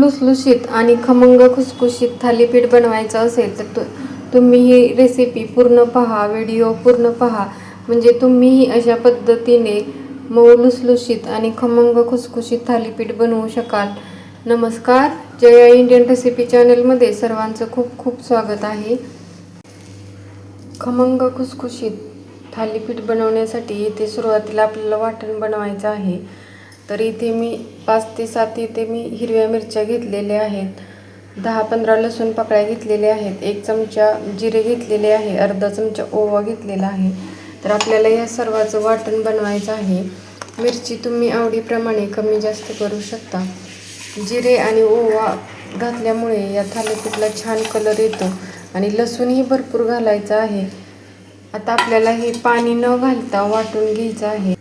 लुसलुशीत आणि खमंग खुसखुशीत थालीपीठ बनवायचं असेल तर तु तुम्ही ही रेसिपी पूर्ण पहा व्हिडिओ पूर्ण पहा. म्हणजे तुम्हीही अशा पद्धतीने मऊ लुसलुशीत आणि खमंग खुसखुशीत थालीपीठ बनवू शकाल. नमस्कार. जया इंडियन रेसिपी चॅनलमध्ये सर्वांचं खूप खूप स्वागत आहे. खमंग खुसखुशीत थालीपीठ बनवण्यासाठी इथे सुरुवातीला आपल्याला वाटण बनवायचं आहे. तर इथे मी पाच ते सात इथे मी हिरव्या मिरच्या घेतलेल्या आहेत. दहा पंधरा लसूण पाकळ्या घेतलेल्या आहेत. एक चमचा जिरे घेतलेले आहे. अर्धा चमचा ओवा घेतलेला आहे. तर आपल्याला या सर्वाचं वाटण बनवायचं आहे. मिरची तुम्ही आवडीप्रमाणे कमी जास्त करू शकता. जिरे आणि ओवा घातल्यामुळे या थालीपीठला छान कलर येतो आणि लसूणही भरपूर घालायचं आहे. आता आपल्याला हे पाणी न घालता वाटून घ्यायचं आहे.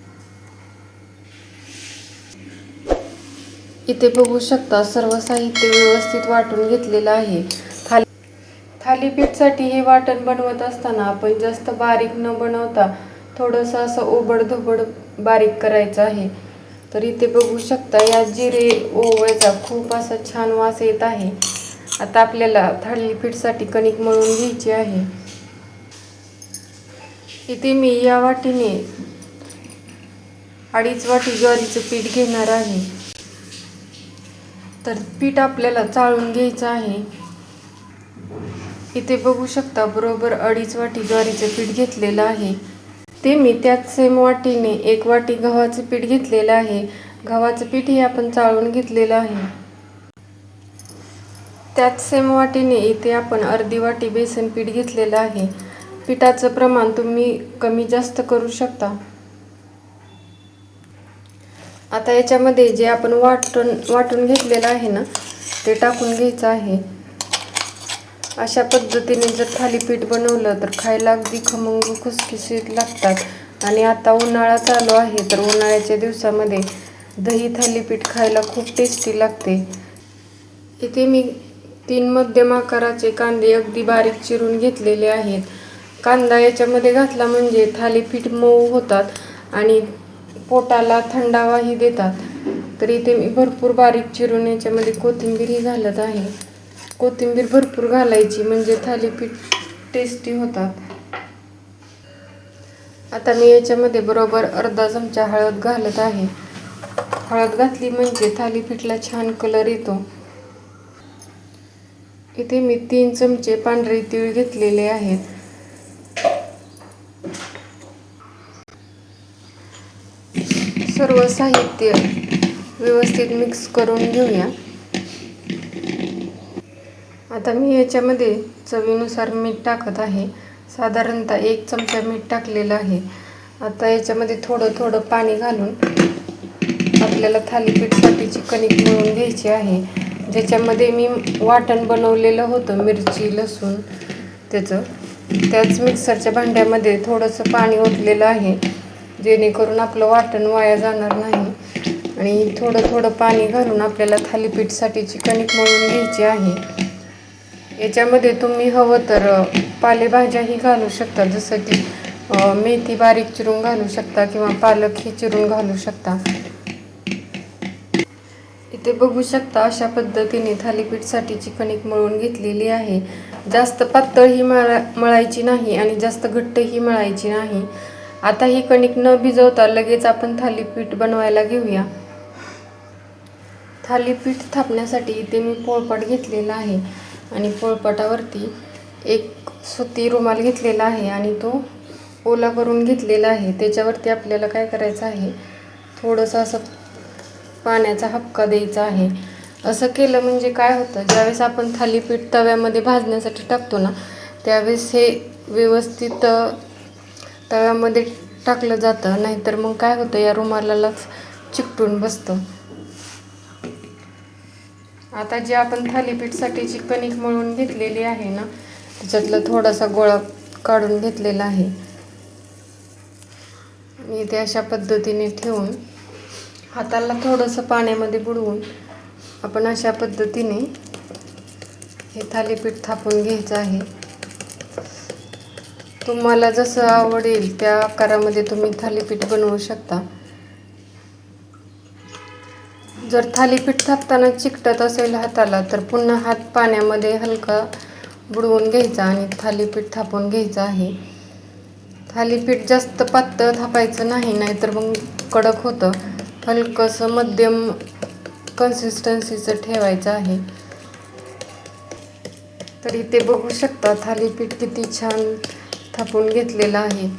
इथे बघू शकता सर्व साहित्य व्यवस्थित वाटून घेतलेलं आहे. थाली थालीपीठसाठी हे वाटण बनवत असताना आपण जास्त बारीक न बनवता थोडंसं असं ओबडधोबड बारीक करायचं आहे. तर इथे बघू शकता या जिरे ओव्याचा खूप असा छान वास येत आहे. आता आपल्याला थालीपीठसाठी कणिक मळून घ्यायची आहे. इथे मी या वाटीने अडीच वाटी ज्वारीचं पीठ घेणार आहे. तर पीठ आपल्याला चाळून घ्यायचं आहे. इथे बघू शकता बरोबर अडीच वाटी ज्वारीचं पीठ घेतलेलं आहे. ते मी त्याच सेम वाटीने एक वाटी गव्हाचं पीठ घेतलेलं आहे. गव्हाचं पीठ हे आपण चाळून घेतलेलं आहे. त्याच सेम वाटीने इथे आपण अर्धी वाटी बेसन पीठ घेतलेलं आहे. पिठाचं प्रमाण तुम्ही कमी जास्त करू शकता. आता याच्यामध्ये जे आपण वाटून वाटून घेतलेलं आहे ना ते टाकून घ्यायचं आहे. अशा पद्धतीने जर थालीपीठ बनवलं तर खायला अगदी खमंग खुसखुशीत लागतात. आणि आता उन्हाळा चालू आहे तर उन्हाळ्याच्या दिवसामध्ये दही थालीपीठ खायला खूप टेस्टी लागते. इथे मी तीन मध्यम आकाराचे कांदे अगदी बारीक चिरून घेतलेले आहेत. कांदा याच्यामध्ये घातला म्हणजे थालीपीठ मऊ होतात आणि पोटाला थंडावाही देतात. तर इथे मी भरपूर बारीक चिरून याच्यामध्ये कोथिंबीरही घालत आहे. कोथिंबीर भरपूर घालायची म्हणजे थालीपीठ टेस्टी होतात. आता मी याच्यामध्ये बरोबर अर्धा चमचा हळद घालत आहे. हळद घातली म्हणजे थालीपीठला छान कलर येतो. इथे मी तीन चमचे पांढरे तीळ घेतलेले आहेत. सर्व साहित्य व्यवस्थित मिक्स करून घेऊया. आता मी याच्यामध्ये चवीनुसार मीठ टाकत आहे. साधारणतः एक चमचा मीठ टाकलेलं आहे. आता याच्यामध्ये थोडं थोडं पाणी घालून आपल्याला थालीपीठसाठीची कणिक मिळून घ्यायची आहे. ज्याच्यामध्ये मी वाटण बनवलेलं होतं मिरची लसूण त्याचं. त्याच मिक्सरच्या भांड्यामध्ये थोडंसं पाणी ओतलेलं आहे. जेणेकरून आपलं वाटण वाया जाणार नाही. आणि थोडं थोडं पाणी घालून आपल्याला थालीपीठसाठीची कणिक मळून घ्यायची आहे. याच्यामध्ये तुम्ही हवं तर पालेभाज्याही घालू शकता. जसं की मेथी बारीक चिरून घालू शकता किंवा पालक ही चिरून घालू शकता. इथे बघू शकता अशा पद्धतीने थालीपीठसाठीची कणिक मळून घेतलेली आहे. जास्त पातळ ही मळा मळायची नाही आणि जास्त घट्टही मळायची नाही. आता ही कणिक न भिजवता लगेच आपण थालीपीठ बनवायला घेऊया. थालीपीठ थापण्यासाठी इथे मी पोळपाट घेतलेला आहे आणि पोळपाटावरती एक सुती रुमाल घेतलेला आहे आणि तो ओला करून घेतलेला आहे. त्याच्यावरती आपल्याला काय करायचं आहे? थोडंसं असं पाण्याचा हपका द्यायचा आहे. असं केलं म्हणजे काय होतं? ज्यावेळेस आपण थालीपीठ तव्यामध्ये भाजण्यासाठी टाकतो ना त्यावेळेस हे व्यवस्थित तव्यामध्ये टाकलं जातं नाहीतर मग काय होतं या रुमालाला चिकटून बसतं. आता जे आपण थालीपीठसाठीची कणिक मळून घेतलेली आहे ना त्याच्यातला थोडासा गोळा काढून घेतलेला आहे. आणि ते अशा पद्धतीने ठेवून हाताला थोडंसं पाण्यामध्ये बुडवून आपण अशा पद्धतीने हे थालीपीठ थापून घ्यायचं आहे. तुम्हाला जसं आवडेल त्या आकारामध्ये तुम्ही थालीपीठ बनवू शकता. जर थालीपीठ थापताना चिकटत असेल हाताला तर पुन्हा हात पाण्यामध्ये हलका बुडवून घ्यायचा आणि थालीपीठ थापून घ्यायचं आहे. थालीपीठ जास्त पातळ थापायचं नाही नाहीतर मग कडक होतं. हलकंसं मध्यम कन्सिस्टन्सीचं ठेवायचं आहे. तर इथे बघू शकता थालीपीठ किती छान थापून घेतलेलं आहे.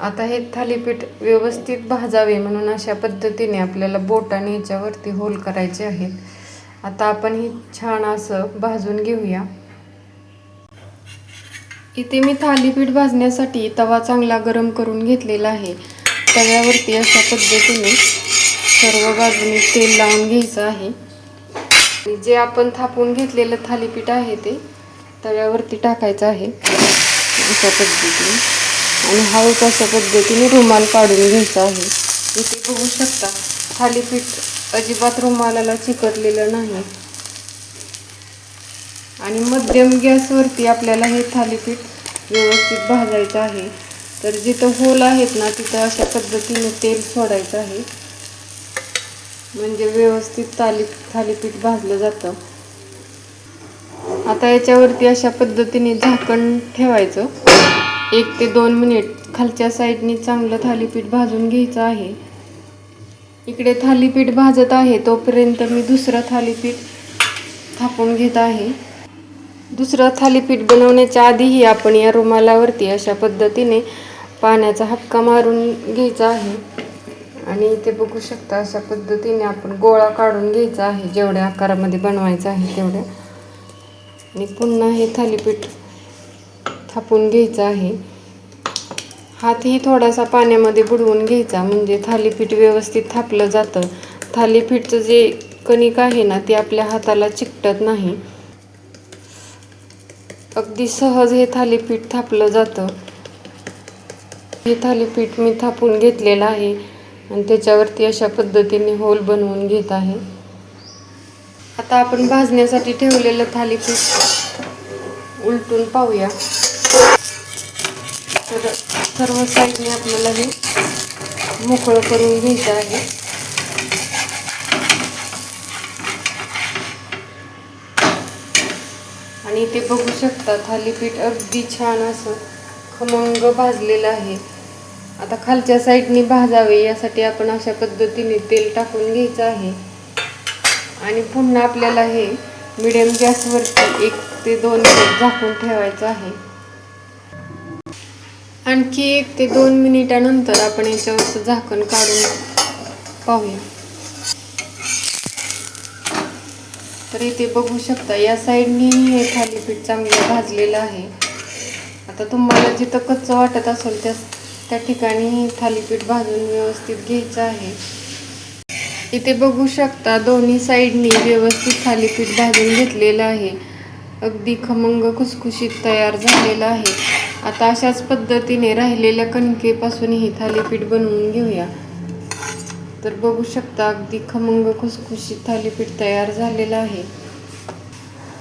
आता हे थालीपीठ व्यवस्थित भाजावे म्हणून अशा पद्धतीने आपल्याला बोटाने याच्यावरती होल करायचे आहेत. आता आपण ही छान असं भाजून घेऊया. इथे मी थालीपीठ भाजण्यासाठी तवा चांगला गरम करून घेतलेला आहे. तव्यावरती अशा पद्धतीने सर्व बाजूने तेल लावून घ्यायचं आहे. जे आपण थापून घेतलेलं थालीपीठ आहे ते तव्यावरती टाकायचं आहे. अशा पद्धतीने आणि हळूच अशा पद्धतीने रुमाल काढून घ्यायचा आहे इथे बघू शकता. थालीपीठ अजिबात रुमालाला चिकटलेलं नाही. आणि मध्यम गॅसवरती आपल्याला हे थालीपीठ व्यवस्थित भाजायचं आहे. तर जिथं होल आहेत ना तिथं अशा पद्धतीने तेल सोडायचं आहे. म्हणजे व्यवस्थित थाली थालीपीठ भाजलं जातं. आता याच्यावरती अशा पद्धतीने झाकण ठेवायचं. एक ते दोन मिनिट खालच्या साईडने चांगलं थालीपीठ भाजून घ्यायचं आहे. इकडे थालीपीठ भाजत आहे तोपर्यंत मी दुसरं थालीपीठ थापून घेत आहे. दुसरं थालीपीठ बनवण्याच्या आधीही आपण या रुमालावरती अशा पद्धतीने पाण्याचा हपका मारून घ्यायचा आहे. आणि इथे बघू शकता अशा पद्धतीने आपण गोळा काढून घ्यायचा आहे जेवढ्या आकारामध्ये बनवायचं आहे तेवढ्या. आणि पुन्हा हे थालीपीठ थापून घ्यायचं आहे. हातही थोडासा पाण्यामध्ये बुडवून घ्यायचा म्हणजे थालीपीठ व्यवस्थित थापलं जातं. थालीपीठचं जे कणिक आहे ना ते आपल्या हाताला चिकटत नाही. अगदी सहज हे थालीपीठ थापलं जातं. हे थालीपीठ मी थापून घेतलेलं आहे आणि त्याच्यावरती अशा पद्धतीने होल बनवून घेत आहे. आता आपण भाजण्यासाठी ठेवलेलं थालीपीठ उलटून पाहूया. तर सर्व साईडने आपल्याला हे मोकळं करून घ्यायचं आहे. आणि ते बघू शकता थालीपीठ अगदी छान असं खमंग भाजलेलं आहे. आता खालच्या साईडने भाजावे यासाठी आपण अशा पद्धतीने तेल टाकून घ्यायचं आहे. आणि पुन्हा आपल्याला हे मिडियम गॅसवरती एक ते दोन मिनिट झाकून ठेवायचं आहे. आणखी एक ते दोन मिनिटानंतर आपण याच्यावरचं झाकण काढून पाहूया. तर इथे बघू शकता या साईडनी हे थालीपीठ चांगलं भाजलेलं आहे. आता तुम्हाला जिथं कच्चं वाटत असेल त्या त्या ठिकाणी थालीपीठ भाजून व्यवस्थित घ्यायचं आहे. इथे बघू शकता दोन्ही साईडनी व्यवस्थित थालीपीठ भाजून घेतलेलं आहे. अगदी खमंग खुसखुशीत तयार झालेलं आहे. आता अशाच पद्धतीने राहिलेल्या कणकेपासून ही थालीपीठ बनवून घेऊया. तर बघू शकता अगदी खमंग खुसखुशीत थालीपीठ तयार झालेलं आहे.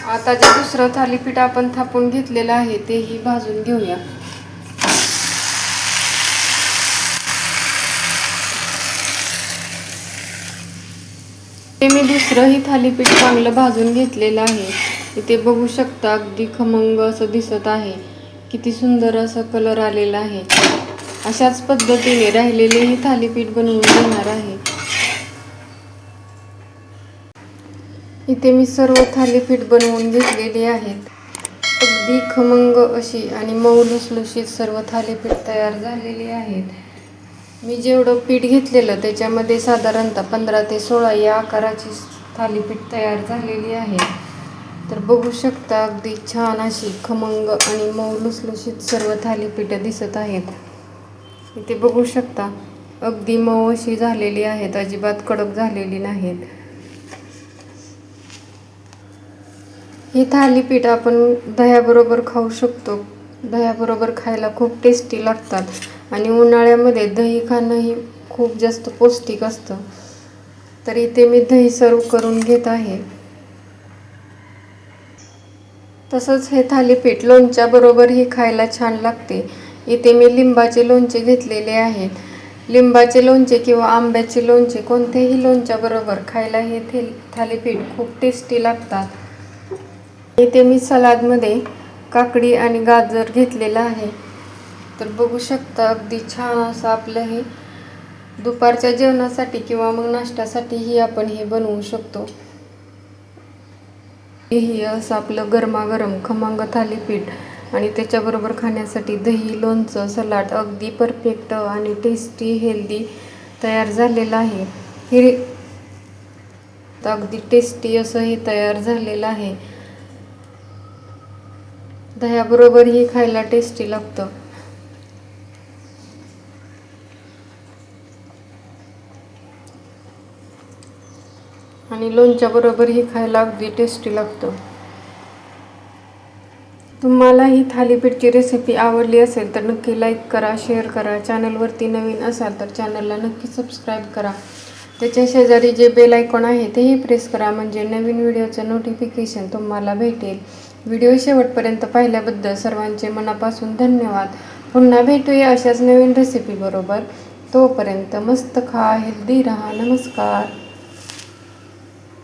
आता जे दुसरं थालीपीठ आपण थापून घेतलेलं आहे तेही भाजून घेऊया. ते मी दुसरंही थालीपीठ चांगलं भाजून घेतलेलं आहे. इथे बघू शकता अगदी खमंग असं दिसत आहे. किती सुंदर असं कलर आलेला आहे. अशाच पद्धतीने राहिलेलेही थालीपीठ बनवून घेणार आहे. इथे मी सर्व थालीपीठ बनवून घेतलेली आहेत. अगदी खमंग अशी आणि मऊ लुसलुशीत सर्व थालीपीठ तयार झालेली आहेत. मी जेवढं पीठ घेतलेलं त्याच्यामध्ये साधारणतः पंधरा ते सोळा या आकाराची थालीपीठ तयार झालेली आहे. तर बघू शकता अगदी छान अशी खमंग आणि मऊ लुसलुशीत सर्व थालीपीठं दिसत आहेत. इथे बघू शकता अगदी मऊ अशी झालेली आहेत अजिबात कडक झालेली नाहीत. ही थालीपीठ आपण दह्याबरोबर खाऊ शकतो. दह्याबरोबर खायला खूप टेस्टी लागतात. आणि उन्हाळ्यामध्ये दही खाणंही खूप जास्त पौष्टिक असतं. तर इथे मी दही सर्व करून घेत आहे. तसंच हे थालीपीठ लोणच्याबरोबरही खायला छान लागते. इथे मी लिंबाचे लोणचे घेतलेले आहेत. लिंबाचे लोणचे किंवा आंब्याचे लोणचे कोणत्याही लोणच्याबरोबर खायला हे थे थालीपीठ खूप टेस्टी लागतात. इथे मी सलादमध्ये काकडी आणि गाजर घेतलेलं आहे. तर बघू शकता अगदी छान असं आपलं हे दुपारच्या जेवणासाठी किंवा मग नाश्त्यासाठीही आपण हे बनवू शकतो. हे असं आपलं गरमागरम खमंग थालीपीठ आणि त्याच्याबरोबर खाण्यासाठी दही लोणचं सलाड अगदी परफेक्ट आणि टेस्टी हेल्दी तयार झालेलं आहे. हे अगदी टेस्टी असं हे तयार झालेलं आहे. दह्याबरोबरही खायला टेस्टी लागतं. आणि लोणच्याबरोबरही खायला अगदी टेस्टी लागतं. तुम्हाला ही थालीपीठची रेसिपी आवडली असेल तर नक्की लाईक करा शेअर करा. चॅनलवरती नवीन असाल तर चॅनलला नक्की सबस्क्राईब करा. त्याच्या शेजारी जे बेल आयकॉन आहे तेही प्रेस करा म्हणजे नवीन व्हिडिओचं नोटिफिकेशन तुम्हाला भेटेल. व्हिडिओ शेवटपर्यंत पाहिल्याबद्दल सर्वांचे मनापासून धन्यवाद. पुन्हा भेटूया अशाच नवीन रेसिपीबरोबर तोपर्यंत मस्त खा हेल्दी राहा. नमस्कार.